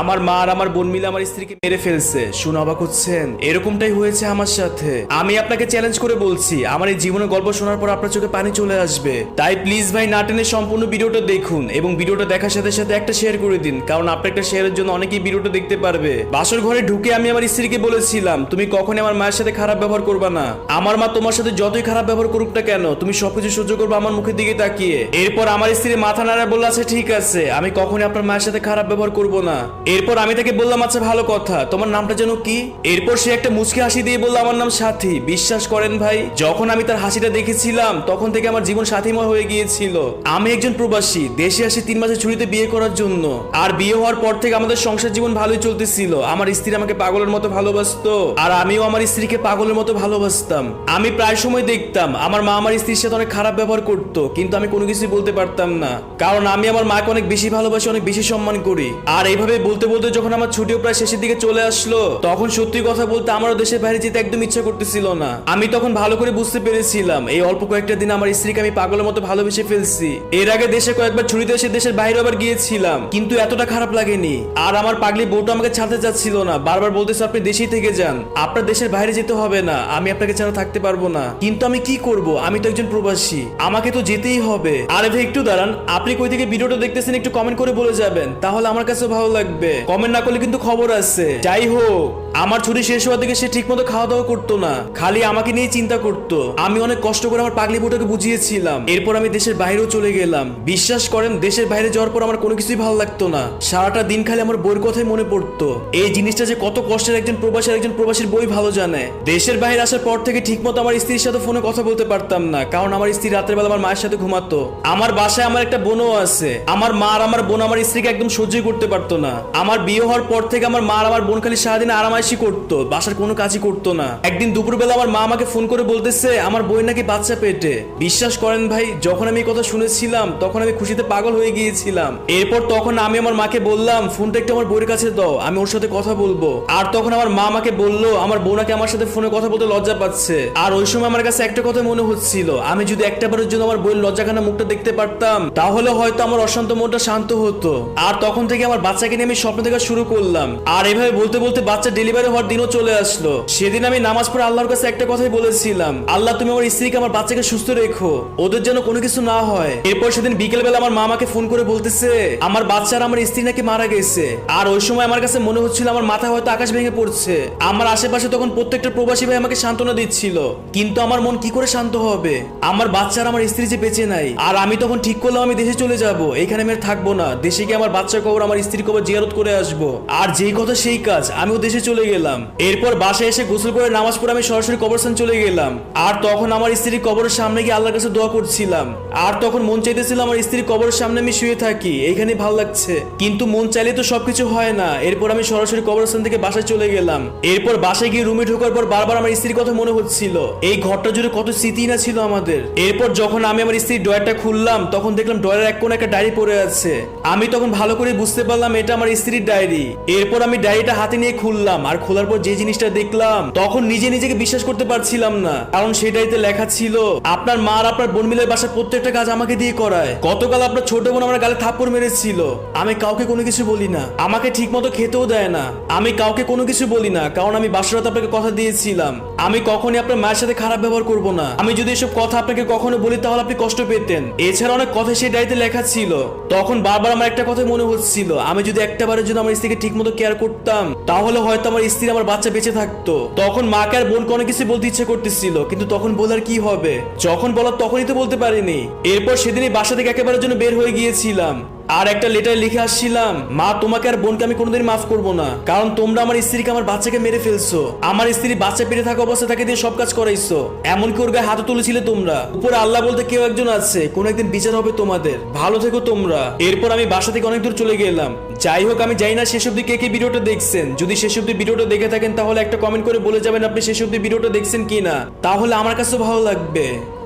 আমার মা আর আমার বোন মিলে আমার স্ত্রীকে মেরে ফেলছে। শুনে অবাক হচ্ছেন। এরকমটাই হয়েছে আমার সাথে। আমি আপনাকে চ্যালেঞ্জ করে বলছি, আমার এই জীবনের গল্প শোনার পর আপনার চোখে পানি চলে আসবে। তাই প্লিজ ভাই, না টেনে সম্পূর্ণ ভিডিওটা দেখুন এবং ভিডিওটা দেখার সাথে সাথে একটা শেয়ার করে দিন, কারণ আপনার একটা শেয়ারের জন্য অনেকেই ভিডিওটা দেখতে পারবে। বাসর ঘরে ঢুকে আমি আমার স্ত্রীকে বলেছিলাম, তুমি কখনই আমার মায়ের সাথে খারাপ ব্যবহার করবে না। আমার মা তোমার সাথে যতই খারাপ ব্যবহার করুক না কেন, তুমি সবকিছু সহ্য করবে আমার মুখের দিকে তাকিয়ে। এরপর আমার স্ত্রী মাথা নাড়া বলে আছে ঠিক আছে, আমি কখনই আপনার মায়ের সাথে খারাপ ব্যবহার করব না। এরপর আমি তাকে বললাম আচ্ছা ভালো কথা। তোমার নামটা যেন কি? এরপর সে একটা মুচকি হাসি দিয়ে বলল, আমার নাম সাথী। বিশ্বাস করেন ভাই, যখন আমি তার হাসিটা দেখেছিলাম, তখন থেকে আমার জীবন সাথীময় হয়ে গিয়েছিল। আমি একজন প্রবাসী, দেশে আসি তিন মাসের ছুটিতে বিয়ে করার জন্য। আর বিয়ে হওয়ার পর থেকে আমাদের সংসার জীবন ভালোই চলতেছিল। আমার স্ত্রী আমাকে পাগলের মতো ভালোবাসতো, আর আমিও আমার স্ত্রীকে পাগলের মতো ভালোবাসতাম। আমি প্রায় সময় দেখতাম, আমার মা আমার স্ত্রীর সাথে অনেক খারাপ ব্যবহার করতো, কিন্তু আমি কোনো কিছু বলতে পারতাম না। কারণ আমি আমার মাকে অনেক বেশি ভালোবাসি, অনেক বেশি সম্মান করি। আর এইভাবে বলতে বলতে বলতে যখন আমার ছুটিও প্রায় শেষের দিকে চলে আসলো, তখন সত্যি কথা বলতে আমারও দেশের বাইরে যেতে একদম ইচ্ছা করতেছিল না। আমি তখন ভালো করে বুঝতে পেরেছিলাম, এই অল্প কয়েকটা দিন আমার স্ত্রীকে আমি পাগলের মতো ভালোবেসে ফেলছি। এর আগে দেশে কয়েকবার ছুটিতে এসে দেশের বাইরে আবার গিয়েছিলাম, কিন্তু এতটা খারাপ লাগেনি। আর আমার পাগলি বউটা আমাকে ছাড়তে চাচ্ছিল না, বারবার বলতেছে, আপনি দেশেই থেকে যান, আপনার দেশের বাইরে যেতে হবে না, আমি আপনাকে ছাড়া থাকতে পারব না। কিন্তু আমি কি করব? আমি তো একজন প্রবাসী, আমাকে তো যেতেই হবে। আরে ভাই, একটু দাঁড়ান, আপনি কই থেকে ভিডিওটা দেখতেছেন একটু কমেন্ট করে বলে যাবেন, তাহলে আমার কাছে ভালো লাগবে। কমেন্ট না করলে কিন্তু খবর আছে। যাই হোক, আমার ছুটি শেষ হওয়ার দিকে সে ঠিকমতো খাওয়া দাওয়া করতো না। খালি আমাকে নিয়ে চিন্তা করতো। আমি অনেক কষ্ট করে আমার পাগলি বউটাকে বুঝিয়েছিলাম। এরপর আমি দেশের বাইরেও চলে গেলাম। বিশ্বাস করেন, দেশের বাইরে যাওয়ার পর আমার কোনো কিছুই ভালো লাগতো না। সারাটা দিন খালি আমার বইয়ের কথাই মনে পড়তো। এই জিনিসটা যে কত কষ্টের একজন প্রবাসী একজন প্রবাসীর বই ভালো জানে। দেশের বাইরে আসার পর থেকে ঠিকমতো আমার স্ত্রীর সাথে ফোনে কথা বলতে পারতাম না, কারণ আমার স্ত্রী রাতের বেলা আমার মায়ের সাথে ঘুমাতো। আমার বাসায় আমার একটা বোনও আছে। আমার মা আর আমার বোন আমার স্ত্রীকে একদম সহ্যই করতে পারতো না। আমার বিয়ে হওয়ার পর থেকে আমার মা আমার বোন খালি সারাদিন আরামাইশি করতো, বাসার কোনো কাজই করতো না। একদিন দুপুরবেলা আমার মা আমাকে ফোন করে বলতেছে, আমার বই নাকি বাচ্চা পেটে। বিশ্বাস করেন ভাই, যখন আমি কথা শুনেছিলাম, তখন আমি খুশিতে পাগল হয়ে গিয়েছিলাম। এরপর তখন আমি আমার মাকে বললাম, ফোনটা একটু আমার বইয়ের কাছে দাও, আমি ওর সাথে কথা বলব। আর তখন আমার মা আমাকে বলল, আমার বোনাকে আমার সাথে ফোনে কথা বলতে লজ্জা পাচ্ছে। আর ওই সময় আমার কাছে একটা কথা মনে হচ্ছিল, আমি যদি একটা বারের জন্য আমার বইয়ের লজ্জাখানা মুখটা দেখতে পারতাম, তাহলে হয়তো আমার অশান্ত মনটা শান্ত হতো। আর তখন থেকে আমার বাচ্চাকে নিয়ে আমি স্বপ্ন দেখা শুরু করলাম। আর এভাবে বলতে বলতে বাচ্চা ডেলিভারি হওয়ার দিনও চলে আসলো। সেদিন আমি নামাজ পড়ে আল্লাহর কাছে একটা কথাই বলেছিলাম। আল্লাহ, তুমি আমার স্ত্রীকে আমার বাচ্চাকে সুস্থ রেখো। ওদের যেন কোনো কিছু না হয়। এরপর সেদিন বিকেল বেলা আমার মা আমাকে ফোন করে বলতেছে, আমার বাচ্চা আর আমার স্ত্রী নাকি মারা গেছে? আর ওই সময় আমার কাছে মনে হচ্ছিল আমার মাথায় হয়তো আকাশ ভেঙে পড়ছে। আমার আশেপাশে তখন প্রত্যেকটা প্রবাসী ভাই আমাকে সান্ত্বনা দিচ্ছিল। কিন্তু আমার মন কি করে শান্ত হবে? আমার বাচ্চা আর আমার স্ত্রী যে বেঁচে নাই। আর আমি তখন ঠিক করলাম আমি দেশে চলে যাব। এখানে আমি আর থাকব না। দেশে গিয়ে আমার বাচ্চার কবর, আমার স্ত্রীর কবর জিয়ারত করে আসব। আর যেই কথা সেই কাজ আমিও দেশে চলে গেলাম। এরপর বাসায় এসে গোসল করে নামাজ পড়ে আমি সরাসরি কবরস্থান চলে গেলাম। আর তখন আমার স্ত্রীর কবরের সামনে গিয়ে আল্লাহর কাছে দোয়া করছিলাম। আর তখন মন চাইতেছিল আমার স্ত্রীর কবরের সামনে আমি শুয়ে থাকি। এখানে ভালো লাগছে। কিন্তু মন চাইলে তো সবকিছু হয় না। এরপর আমি সরাসরি কবরস্থান থেকে বাসায় চলে গেলাম। এরপর বাসায় গিয়ে রুমে ঢোকার পর বারবার আমার স্ত্রীর কথা মনে হচ্ছিল। এই ঘরটা জুড়ে কত স্মৃতি না ছিল আমাদের। এরপর যখন আমি আমার স্ত্রীর ডয়ারটা খুললাম, তখন দেখলাম ডয়ারের এক কোণে একটা ডায়েরি পড়ে আছে। আমি তখন ভালো করে বুঝতে পারলাম এটা আমার স্ত্রীর ডায়েরি। এরপর আমি ডায়েরিটা হাতে নিয়ে খুললাম, আর খোলার পর যে জিনিসটা দেখলাম, তখন নিজে নিজেকে বিশ্বাস করতে পারছিলাম না। কারণ ডায়েরিতে লেখা ছিল, আপনার মা আর আপনার বোন মিলের বাসার প্রত্যেকটা কাজ আমাকে দিয়ে করায়। গতকাল আপনার ছোট বোন আমার গালে থাপ্পড় মেরেছিল। আমি কাউকে কোনো কিছু বলি না। আমাকে ঠিক মতো খেতেও দেয় না। আমি কাউকে কোনো কিছু বলি না, কারণ আমি বাসরাত আপনাকে কথা দিয়েছিলাম। আমি কখনই আপনার মায়ের সাথে খারাপ ব্যবহার করব না। আমি যদি এসব কথা আপনাকে কখনো বলি, তাহলে আপনি কষ্ট পেতেন। এছাড়া অনেক কথা সেই ডায়েরিতে লেখা ছিল। তখন বারবার আমার একটা কথা মনে হচ্ছিল, আমি যদি একটা বারের জন্য আমার স্ত্রীকে ঠিক মতো কেয়ার করতাম। তাহলে হয়তো আমার স্ত্রী আমার বাচ্চা বেঁচে থাকতো। তখন মাকে আর বোন অনেক কিছু বলতে ইচ্ছে করতেছিল, কিন্তু তখন বলার কি হবে? যখন বলার তখনই তো বলতে পারিনি। এরপর সেদিনই বাসা থেকে একেবারের জন্য বের হয়ে গিয়েছিলাম। আর একটা লেটার লিখে আসছিলাম, মা, তোমাকে আর বোনকে আমি কোনোদিন মাফ করব না। কারণ তোমরা আমার স্ত্রীকে আমার বাচ্চাকে মেরে ফেলছো। আমার স্ত্রী বাচ্চা পেটে থাকা অবস্থায় তাকে দিয়ে সব কাজ করাইছো। এমনকি ওর গায়ে হাতে তুলেছিলে তোমরা। উপরে আল্লাহ বলতে কেউ একজন আছে, কোন একদিন বিচার হবে তোমাদের। ভালো থেকো তোমরা। এরপর আমি বাসা থেকে অনেক দূর চলে গেলাম। যাই হোক, আমি জানি না শেষ অব্দি কে কে ভিডিওটা দেখছেন। যদি শেষ অব্দি ভিডিওটা দেখে থাকেন, তাহলে একটা কমেন্ট করে বলে যাবেন আপনি শেষ অব্দি ভিডিওটা দেখছেন কিনা। তাহলে আমার কাছে ভালো লাগবে।